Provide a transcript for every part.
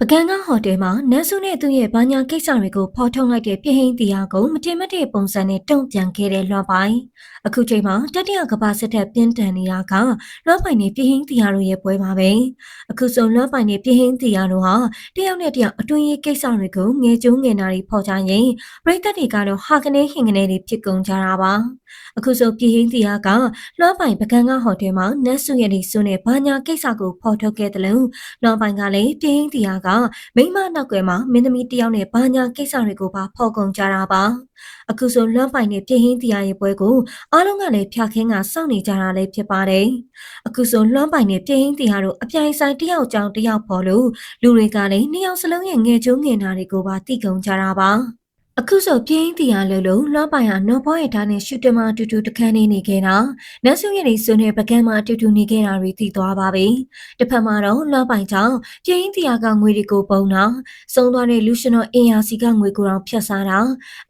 ပကံကဟိုတယ်မှာနန်းစုနဲ့သူ့ရဲ့ဘာညာကိစ္စတွေကိုဖော်ထုတ်လိုက်တဲ့ပြဟိန်းတရားကိုမတင်မတဲ့ပုံစံနဲ့တုံ့ပြန်ခဲ့တဲ့လွှမ်းပိုင်အခုချိန်မှာတတိယကမ္ဘာစစ်တပ်ပြင်းထန်နေတာကလွှမ်းပိုင်နဲ့ပြဟိန်းတရားတို့ရဲ့ပွဲပါပဲအခုဆိုလွှမ်းပိုင်နဲ့ပြဟိန်းတရားတို့ဟာတယောက်နဲ့တယောက်အတွင်းရေးကိစ္စတွေကိုငယ်ကျုံးငယ်နာတွေဖော်ကြရင်ပရိသတ်တွေကတော့ဟာကနေဟင်ကနေတွေဖြစ်ကုန်ကြတာပါအခုဆိုပြဟိန်းတရားကလွှမ်းပိုင်ပကံကဟိုတယ်မှာနန်းစုရဲ့ဒီစုနဲ့ဘာညာကိစ္စကိုဖော်ထုတ်ခဲ့တယ်လို့လွှမ်းပိုင်ကလည်းပြဟိန်းတရားကမိမနောက်ွယ်မှာမင်းသမီးတယောက်နဲ့ဘာညာကိစ္စတွေကိုပါဖော်ကုန်ကြတာပါအခုဆိုလွမ်းပိုင်နဲ့ပြင်းဟင်းတရားရဲ့ပွဲကိုအားလုံးကလည်းဖျာခင်းကစောင့်နေကြတာလည်းဖြစ်ပါတယ်အခုဆိုလွမ်းပိုင်နဲ့ပြင်းဟင်းတရားတို့အပြိုင်ဆိုင်တယောက်ကြောင်တယောက်ပေါ်လို့လူတွေကလည်းနှစ်ယောက်စလုံးရဲ့ငယ်ကျိုးငယ်နာတွေကိုပါသိကုန်ကြတာပါ အခုဆိုပြင်းတရားလို့လို့လွှမ်းပိုင်ဟာနော်ဘောရဲ့ဓာတ်နဲ့ရှူတမအတူတူတခန်းနေနေခဲ့တာနတ်ဆုရဲ့နေစွန်းနဲ့ပကံမှာအတူတူနေခဲ့တာတွေသိသွားပါပြီတစ်ဖက်မှာတော့လွှမ်းပိုင်ကြောင့်ပြင်းတရားကငွေတွေကိုပုံတာစုံသွားတဲ့လူရှင်တော်အင်ယာစီကငွေကိုတော့ဖြတ်စားတာ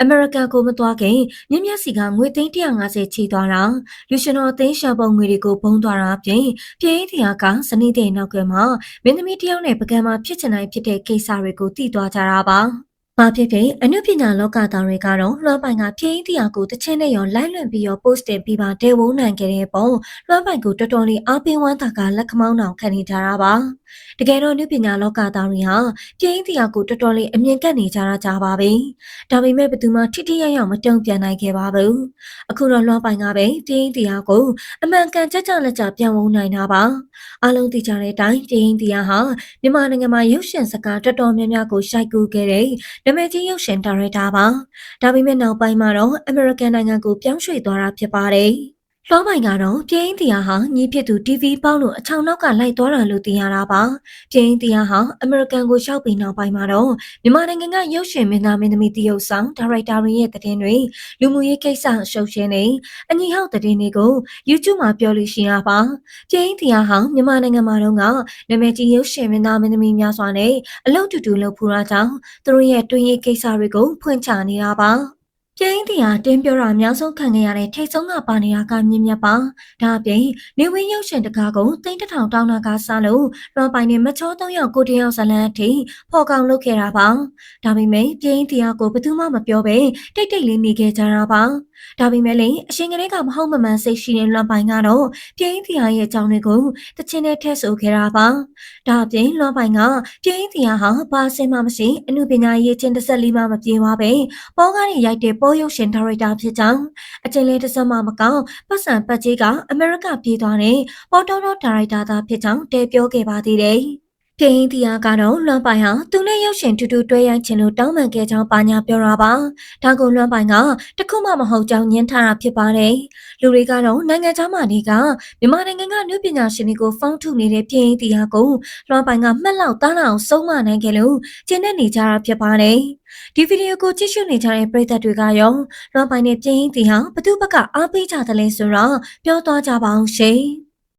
အမေရိကန်ကိုမသွားခင်မြင့်မြတ်စီကငွေသိန်း150ချေသွားတာလူရှင်တော်သိန်းရှာပုံငွေတွေကိုပုံသွားတာပြင်ပြင်းတရားကစနေတဲ့နောက်ကမှမင်းသမီးတယောက်နဲ့ပကံမှာဖြစ်ချင်တိုင်းဖြစ်တဲ့ကိစ္စတွေကိုသိသွားကြတာပါ။ ဘာဖြစ်ဖြစ်အနုပညာလောကသားတွေကတော့လွှမ်းပိုင်ကပြင်းတရားကိုတစ်ချင်းနဲ့ရောလိုက်လွင်ပြီးရော post တင်ပြီးပါတဲဝုန်းနိုင်ခဲ့တဲ့ပုံလွှမ်းပိုင်ကိုတော်တော်လေးအားပေးဝမ်းသာကလက်ခမောင်းအောင်ခံနေကြတာပါ။တကယ်တော့အနုပညာလောကသားတွေဟာပြင်းတရားကိုတော်တော်လေးအမြင်ကပ်နေကြတာကြပါပဲ။ဒါပေမဲ့ဘယ်သူမှထိထိရရမတုံ့ပြန်နိုင်ခဲ့ပါဘူး။အခုတော့လွှမ်းပိုင်ကပဲပြင်းတရားကိုအမှန်ကန်ကြကြလက်ကြပြန်ဝုန်းနိုင်တာပါ။အားလုံးသိကြတဲ့အတိုင်းပြင်းတရားဟာမြန်မာနိုင်ငံမှာရုပ်ရှင်စကားတော်တော်များများကိုရှိုက်ကူးခဲ့တဲ့နာမည်ကြီးရုပ်ရှင်ဒါရိုက်တာပါ။ဒါပေမဲ့နောက်ပိုင်းမှာတော့အမေရိကန်နိုင်ငံကိုပြောင်းရွှေ့သွားတာဖြစ်ပါတယ်။ လောပိုင်ကတော့ပြင်းတရားဟာညီဖြစ်သူ TV ပေါက်လို့အချောင်နောက်ကလိုက်သွားတာလို့သိရတာပါ။ပြင်းတရားဟာအမေရိကန်ကိုရောက်ပြီးနောက်ပိုင်းမှာတော့မြန်မာနိုင်ငံကရုပ်ရှင်မင်းသားမင်းသမီးတရုပ်ဆောင်ဒါရိုက်တာတွေရဲ့သတင်းတွေလူမှုရေးကိစ္စရှုပ်ရှင်းနေအညီဟောက်သတင်းတွေကို YouTube မှာပြောလို့ရှိရပါ။ပြင်းတရားဟာမြန်မာနိုင်ငံမှာတော့ကနာမည်ကြီးရုပ်ရှင်မင်းသားမင်းသမီးများစွာနဲ့အလုပ်တူတူလုပ်ဖူးတာကြောင့်သူတို့ရဲ့တွင်းရေးကိစ္စတွေကိုဖွင့်ချနေတာပါ။ ပြင်းတရားတင်းပြောတာအများဆုံးခံခဲ့ရတဲ့ထိတ်ဆုံးကပါနေတာကမြင့်မြတ်ပါဒါအပြင်နေဝင်းရုပ်ရှင်တကားကိုတိန့်တထောင်တောင်းတာကစားလို့လွန်ပိုင်နေမချောသုံးယောက်ကိုတယောက်ဇလန်းအထိဖော်ကောင်လုပ်ခဲ့တာပါဒါပေမဲ့ပြင်းတရားကိုဘယ်သူမှမပြောဘဲတိတ်တိတ်လေးနေခဲ့ကြတာပါဒါပေမဲ့လည်းအရှင်ကလေးကမဟုတ်မမှန်စိတ်ရှိတဲ့လွန်ပိုင်ကတော့ပြင်းတရားရဲ့အကြောင်းတွေကိုတချင်းနဲ့ထည့်ဆိုခဲ့တာပါဒါအပြင်လွန်ပိုင်ကပြင်းတရားဟာဘာစင်မှမရှိအမှုပညာရေးချင်းတစ်ဆက်လေးမှမပြေပါပဲပေါကားတွေရိုက်တဲ့ပေါ်ရုပ်ရှင်ဒါရိုက်တာဖြစ်ကြောင်းအကျဉ်းလေးတစ်စက်မှမကောင်းပတ်စံပတ်ကြီးကအမေရိကပြေးသွားတဲ့ပေါ်တော်တော်ဒါရိုက်တာသားဖြစ်ကြောင်းတဲပြောခဲ့ပါသေးတယ် ပြင်းတီယာကတော့လွမ်းပိုင်ဟာသူနဲ့ရုပ်ရှင်တူတူတွဲရိုက်ချင်လို့တောင်းပန်ခဲ့ကြောင်းပါညာပြောတာပါ။ဒါကိုလွမ်းပိုင်ကတခုမှမဟုတ်ကြောင်းညှင်းထားတာဖြစ်ပါတယ်။လူတွေကတော့နိုင်ငံခြားမှာနေကမြန်မာနိုင်ငံကနုပညာရှင်တွေကိုဖောင်းထုနေတဲ့ပြင်းတီယာကိုလွမ်းပိုင်ကမှတ်လောက်သားလောက်ဆုံးမနိုင်ခဲ့လို့ကျင်းနေနေကြတာဖြစ်ပါတယ်။ဒီဗီဒီယိုကိုကြည့်ရှုနေကြတဲ့ပရိသတ်တွေကရောလွမ်းပိုင်နဲ့ပြင်းတီဟာဘသူဘက်ကအားပေးကြတယ်လဲဆိုတော့ပြောသွားကြပါအောင်ရှင်။